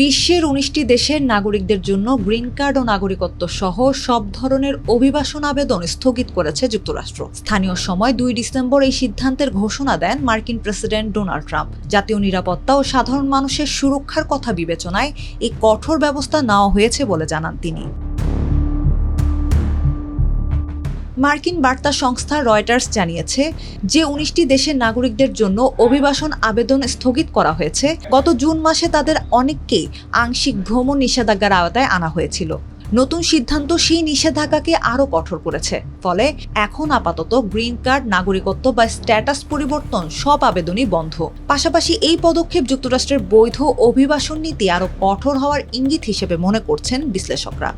বিশ্বের উনিশটি দেশের নাগরিকদের জন্য গ্রিন কার্ড ও নাগরিকত্ব সহ সব ধরনের অভিবাসন আবেদন স্থগিত করেছে যুক্তরাষ্ট্র। স্থানীয় সময় দুই ডিসেম্বর এই সিদ্ধান্তের ঘোষণা দেন মার্কিন প্রেসিডেন্ট ডোনাল্ড ট্রাম্প। জাতীয় নিরাপত্তা ও সাধারণ মানুষের সুরক্ষার কথা বিবেচনায় এই কঠোর ব্যবস্থা নেওয়া হয়েছে বলে জানান তিনি। মার্কিন বার্তা সংস্থা রয়টার্স জানিয়েছে যে উনিশটি দেশের নাগরিকদের জন্য অভিবাসন আবেদন স্থগিত করা হয়েছে। গত জুন মাসে তাদের অনেককেই আংশিক ভ্রমণ নিষেধাজ্ঞার আওতায় আনা হয়েছিল। নতুন সিদ্ধান্ত সেই নিষেধাজ্ঞাকে আরও কঠোর করেছে। ফলে এখন আপাতত গ্রিন কার্ড, নাগরিকত্ব বা স্ট্যাটাস পরিবর্তন সব আবেদনই বন্ধ। পাশাপাশি এই পদক্ষেপ যুক্তরাষ্ট্রের বৈধ অভিবাসন নীতি আরও কঠোর হওয়ার ইঙ্গিত হিসেবে মনে করছেন বিশ্লেষকরা।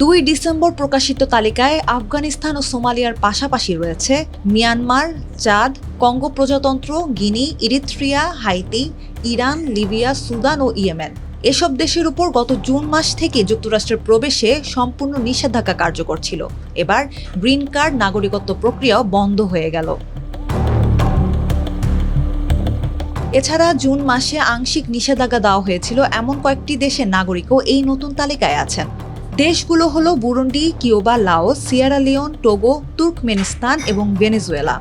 দুই ডিসেম্বর প্রকাশিত তালিকায় আফগানিস্তান ও সোমালিয়ার পাশাপাশি রয়েছে মিয়ানমার, চাঁদ, কঙ্গো প্রজাতন্ত্র, Guinea, Eritrea, Haiti, Iran, Libya, Sudan ও ইয়েমেন। এসব দেশের উপর গত জুন মাস থেকে যুক্তরাষ্ট্রের প্রবেশে সম্পূর্ণ নিষেধাজ্ঞা কার্যকর ছিল। এবার গ্রিন কার্ড নাগরিকত্ব প্রক্রিয়াও বন্ধ হয়ে গেল। এছাড়া জুন মাসে আংশিক নিষেধাজ্ঞা দেওয়া হয়েছিল এমন কয়েকটি দেশের নাগরিকও এই নতুন তালিকায় আছেন। দেশগুলো হলো Burundi, Cuba Sierra Leone, Togo, Turkmenistan এবং ভেনেজুয়েলা।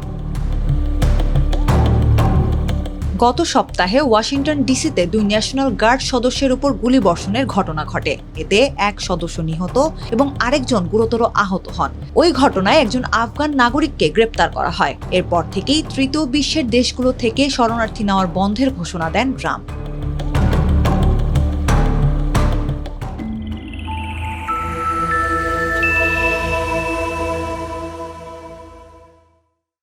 গত সপ্তাহে ওয়াশিংটন ডিসিতে দুই ন্যাশনাল গার্ড সদস্যের উপর গুলিবর্ষণের ঘটনা ঘটে। এতে এক সদস্য নিহত এবং আরেকজন গুরুতর আহত হন। ওই ঘটনায় একজন আফগান নাগরিককে গ্রেপ্তার করা হয়। এরপর থেকেই তৃতীয় বিশ্বের দেশগুলো থেকে শরণার্থী নেওয়ার বন্ধের ঘোষণা দেন ট্রাম্প।